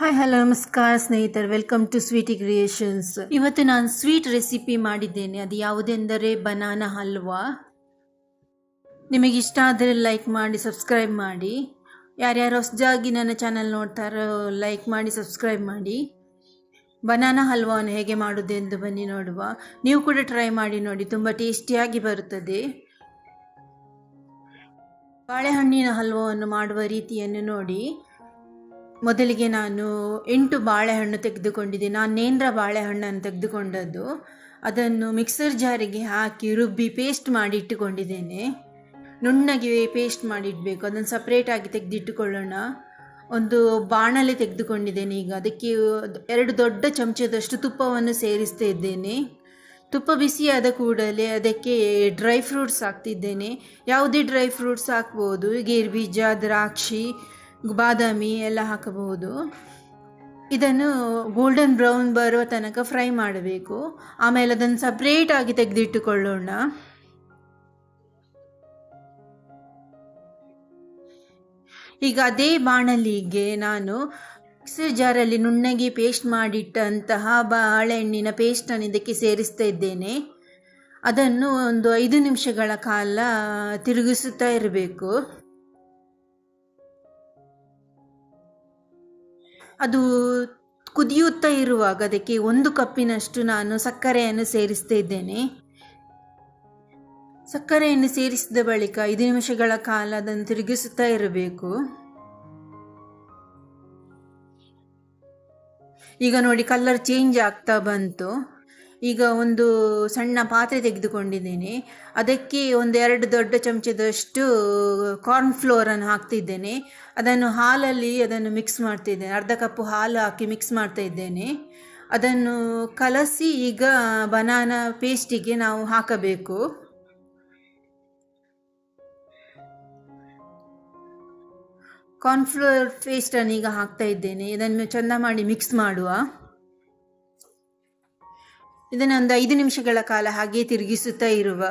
Hi hello ನಮಸ್ಕಾರ ಸ್ನೇಹಿತರೆ. Welcome to Sweety creations ಇವತ್ತು ನಾನು ಸ್ವೀಟ್ ರೆಸಿಪಿ ಮಾಡಿದ್ದೇನೆ. ಅದು ಯಾವುದೆಂದರೆ ಬನಾನಾ ಹಲ್ವಾ. ನಿಮಗೆ ಇಷ್ಟ ಆದರೆ ಲೈಕ್ ಮಾಡಿ ಸಬ್ಸ್ಕ್ರೈಬ್ ಮಾಡಿ. ಯಾರ್ಯಾರು ಹೊಸದಾಗಿ ನನ್ನ ಚಾನಲ್ ನೋಡ್ತಾರೋ ಲೈಕ್ ಮಾಡಿ ಸಬ್ಸ್ಕ್ರೈಬ್ ಮಾಡಿ. ಬನಾನಾ ಹಲ್ವಾವನ್ನು ಹೇಗೆ ಮಾಡೋದೆಂದು ಬನ್ನಿ ನೋಡುವ. ನೀವು ಕೂಡ ಟ್ರೈ ಮಾಡಿ ನೋಡಿ. ತುಂಬ ಟೇಸ್ಟಿಯಾಗಿ ಬರುತ್ತದೆ. ಬಾಳೆಹಣ್ಣಿನ ಹಲ್ವಾವನ್ನು ಮಾಡುವ ರೀತಿಯನ್ನು ನೋಡಿ. ಮೊದಲಿಗೆ ನಾನು ಎಂಟು ಬಾಳೆಹಣ್ಣು ತೆಗೆದುಕೊಂಡಿದ್ದೆ. ನಾನು ನೇಂದ್ರ ಬಾಳೆಹಣ್ಣನ್ನು ತೆಗೆದುಕೊಂಡದ್ದು. ಅದನ್ನು ಮಿಕ್ಸರ್ ಜಾರಿಗೆ ಹಾಕಿ ರುಬ್ಬಿ ಪೇಸ್ಟ್ ಮಾಡಿ ಇಟ್ಟುಕೊಂಡಿದ್ದೇನೆ. ನುಣ್ಣಗೆ ಪೇಸ್ಟ್ ಮಾಡಿಡಬೇಕು ಅದನ್ನು ಸಪ್ರೇಟಾಗಿ ತೆಗೆದಿಟ್ಟುಕೊಳ್ಳೋಣ. ಒಂದು ಬಾಣಲೆ ತೆಗೆದುಕೊಂಡಿದ್ದೇನೆ ಈಗ. ಅದಕ್ಕೆ ಎರಡು ದೊಡ್ಡ ಚಮಚದಷ್ಟು ತುಪ್ಪವನ್ನು ಸೇರಿಸ್ತಾ ಇದ್ದೇನೆ. ತುಪ್ಪ ಬಿಸಿಯಾದ ಕೂಡಲೇ ಅದಕ್ಕೆ ಡ್ರೈ ಫ್ರೂಟ್ಸ್ ಹಾಕ್ತಿದ್ದೇನೆ. ಯಾವುದೇ ಡ್ರೈ ಫ್ರೂಟ್ಸ್ ಹಾಕ್ಬೋದು. ಗೇರ್ಬೀಜ, ದ್ರಾಕ್ಷಿ ಬಾದಾಮಿ ಎಲ್ಲ ಹಾಕಬಹುದು. ಇದನ್ನು ಗೋಲ್ಡನ್ ಬ್ರೌನ್ ಬರೋ ತನಕ ಫ್ರೈ ಮಾಡಬೇಕು. ಆಮೇಲೆ ಅದನ್ನು ಸಪ್ರೇಟಾಗಿ ತೆಗೆದಿಟ್ಟುಕೊಳ್ಳೋಣ. ಈಗ ಅದೇ ಬಾಣಲಿಗೆ ನಾನು ಮಿಕ್ಸರ್ ಜಾರಲ್ಲಿ ನುಣ್ಣಗೆ ಪೇಸ್ಟ್ ಮಾಡಿಟ್ಟಂತಹ ಬಾಳೆಹಣ್ಣಿನ ಪೇಸ್ಟನ್ನು ಇದಕ್ಕೆ ಸೇರಿಸ್ತಾ ಇದ್ದೇನೆ. ಅದನ್ನು ಒಂದು ಐದು ನಿಮಿಷಗಳ ಕಾಲ ತಿರುಗಿಸುತ್ತಾ ಇರಬೇಕು. ಅದು ಕುದಿಯುತ್ತಾ ಇರುವಾಗ ಅದಕ್ಕೆ ಒಂದು ಕಪ್ಪಿನಷ್ಟು ನಾನು ಸಕ್ಕರೆಯನ್ನು ಸೇರಿಸ್ತಾ ಇದ್ದೇನೆ. ಸಕ್ಕರೆಯನ್ನು ಸೇರಿಸಿದ ಬಳಿಕ ಐದು ನಿಮಿಷಗಳ ಕಾಲ ಅದನ್ನು ತಿರುಗಿಸುತ್ತಾ ಇರಬೇಕು. ಈಗ ನೋಡಿ ಕಲರ್ ಚೇಂಜ್ ಆಗ್ತಾ ಬಂತು. ಈಗ ಒಂದು ಸಣ್ಣ ಪಾತ್ರೆ ತೆಗೆದುಕೊಂಡಿದ್ದೇನೆ. ಅದಕ್ಕೆ ಒಂದು ಎರಡು ದೊಡ್ಡ ಚಮಚದಷ್ಟು ಕಾರ್ನ್ ಫ್ಲೋರನ್ನು ಹಾಕ್ತಿದ್ದೇನೆ. ಅದನ್ನು ಹಾಲಲ್ಲಿ ಅದನ್ನು ಮಿಕ್ಸ್ ಮಾಡ್ತಿದ್ದೇನೆ. ಅರ್ಧ ಕಪ್ಪು ಹಾಲು ಹಾಕಿ ಮಿಕ್ಸ್ ಮಾಡ್ತಾ ಇದ್ದೇನೆ. ಅದನ್ನು ಕಲಸಿ ಈಗ ಬನಾನಾ ಪೇಸ್ಟಿಗೆ ನಾವು ಹಾಕಬೇಕು. ಕಾರ್ನ್ಫ್ಲೋರ್ ಪೇಸ್ಟನ್ನು ಈಗ ಹಾಕ್ತಾ ಇದ್ದೇನೆ. ಇದನ್ನು ಚಂದ ಮಾಡಿ ಮಿಕ್ಸ್ ಮಾಡುವ. ಇದನ್ನು ಒಂದು ಐದು ನಿಮಿಷಗಳ ಕಾಲ ಹಾಗೆ ತಿರುಗಿಸುತ್ತಾ ಇರುವ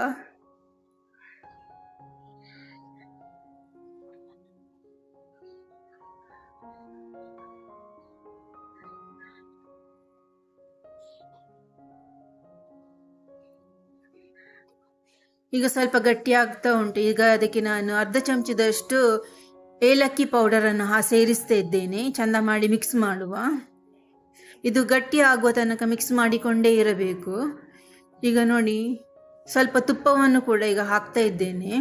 ಈಗ ಸ್ವಲ್ಪ ಗಟ್ಟಿಯಾಗ್ತಾ ಉಂಟು. ಈಗ ಅದಕ್ಕೆ ನಾನು ಅರ್ಧ ಚಮಚದಷ್ಟು ಏಲಕ್ಕಿ ಪೌಡರನ್ನು ಹಾ ಸೇರಿಸ್ತಾ ಇದ್ದೇನೆ. ಚಂದ ಮಾಡಿ ಮಿಕ್ಸ್ ಮಾಡುವ. ಇದು ಗಟ್ಟಿ ಆಗುವ ತನಕ ಮಿಕ್ಸ್ ಮಾಡಿಕೊಂಡೇ ಇರಬೇಕು. ಈಗ ನೋಡಿ, ಸ್ವಲ್ಪ ತುಪ್ಪವನ್ನು ಕೂಡ ಈಗ ಹಾಕ್ತಾ ಇದ್ದೇನೆ.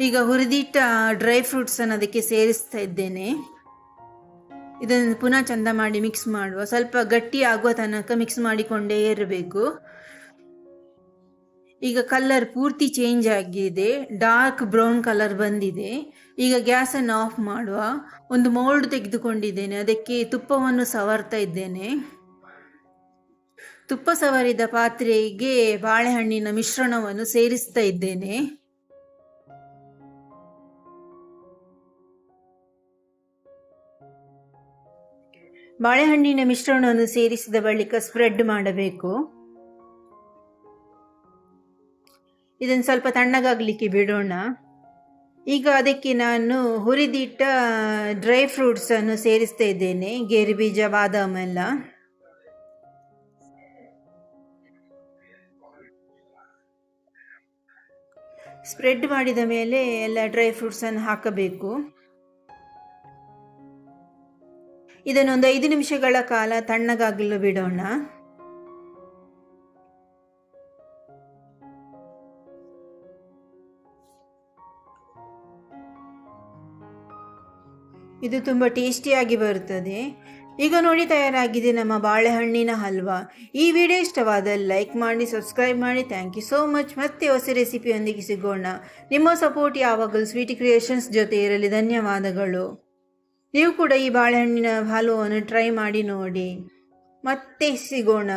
ಈಗ ಹುರಿದಿಟ್ಟ ಡ್ರೈ ಫ್ರೂಟ್ಸನ್ನು ಅದಕ್ಕೆ ಸೇರಿಸ್ತಾ ಇದ್ದೇನೆ. ಇದನ್ನು ಪುನಃ ಚಂದ ಮಾಡಿ ಮಿಕ್ಸ್ ಮಾಡುವ. ಸ್ವಲ್ಪ ಗಟ್ಟಿ ಆಗುವ ತನಕ ಮಿಕ್ಸ್ ಮಾಡಿಕೊಂಡೇ ಇರಬೇಕು. ಈಗ ಕಲರ್ ಪೂರ್ತಿ ಚೇಂಜ್ ಆಗಿದೆ ಡಾರ್ಕ್ ಬ್ರೌನ್ ಕಲರ್ ಬಂದಿದೆ. ಈಗ ಗ್ಯಾಸನ್ನು ಆಫ್ ಮಾಡುವ, ಒಂದು ಮೋಲ್ಡ್ ತೆಗೆದುಕೊಂಡಿದ್ದೇನೆ, ಅದಕ್ಕೆ ತುಪ್ಪವನ್ನು ಸವರ್ತಾ ಇದ್ದೇನೆ. ತುಪ್ಪ ಸವರಿದ ಪಾತ್ರೆಗೆ ಬಾಳೆಹಣ್ಣಿನ ಮಿಶ್ರಣವನ್ನು ಸೇರಿಸ್ತಾ ಇದ್ದೇನೆ. ಬಾಳೆಹಣ್ಣಿನ ಮಿಶ್ರಣವನ್ನು ಸೇರಿಸಿದ ಬಳಿಕ ಸ್ಪ್ರೆಡ್ ಮಾಡಬೇಕು. ಇದನ್ನು ಸ್ವಲ್ಪ ತಣ್ಣಗಾಗಲಿಕ್ಕೆ ಬಿಡೋಣ. ಈಗ ಅದಕ್ಕೆ ನಾನು ಹುರಿದಿಟ್ಟ ಡ್ರೈ ಫ್ರೂಟ್ಸನ್ನು ಸೇರಿಸ್ತಾ ಇದ್ದೇನೆ, ಗೇರು ಬೀಜ, ಬಾದಾಮ್ ಎಲ್ಲ. ಸ್ಪ್ರೆಡ್ ಮಾಡಿದ ಮೇಲೆ ಎಲ್ಲ ಡ್ರೈ ಫ್ರೂಟ್ಸನ್ನು ಹಾಕಬೇಕು. ಇದನ್ನೊಂದು ಐದು ನಿಮಿಷಗಳ ಕಾಲ ತಣ್ಣಗಾಗಲು ಬಿಡೋಣ. ಇದು ತುಂಬ ಟೇಸ್ಟಿಯಾಗಿ ಬರುತ್ತದೆ. ಈಗ ನೋಡಿ ತಯಾರಾಗಿದೆ ನಮ್ಮ ಬಾಳೆಹಣ್ಣಿನ ಹಲ್ವಾ. ಈ ವಿಡಿಯೋ ಇಷ್ಟವಾದ ಲೈಕ್ ಮಾಡಿ, ಸಬ್ಸ್ಕ್ರೈಬ್ ಮಾಡಿ. ಥ್ಯಾಂಕ್ ಯು ಸೋ ಮಚ್ ಮತ್ತೆ ಹೊಸ ರೆಸಿಪಿಯೊಂದಿಗೆ ಸಿಗೋಣ. ನಿಮ್ಮ ಸಪೋರ್ಟ್ ಯಾವಾಗಲೂ ಸ್ವೀಟ್ ಕ್ರಿಯೇಷನ್ಸ್ ಜೊತೆ ಇರಲಿ. ಧನ್ಯವಾದಗಳು. ನೀವು ಕೂಡ ಈ ಬಾಳೆಹಣ್ಣಿನ ಹಲ್ವವನ್ನು ಟ್ರೈ ಮಾಡಿ ನೋಡಿ. ಮತ್ತೆ ಸಿಗೋಣ.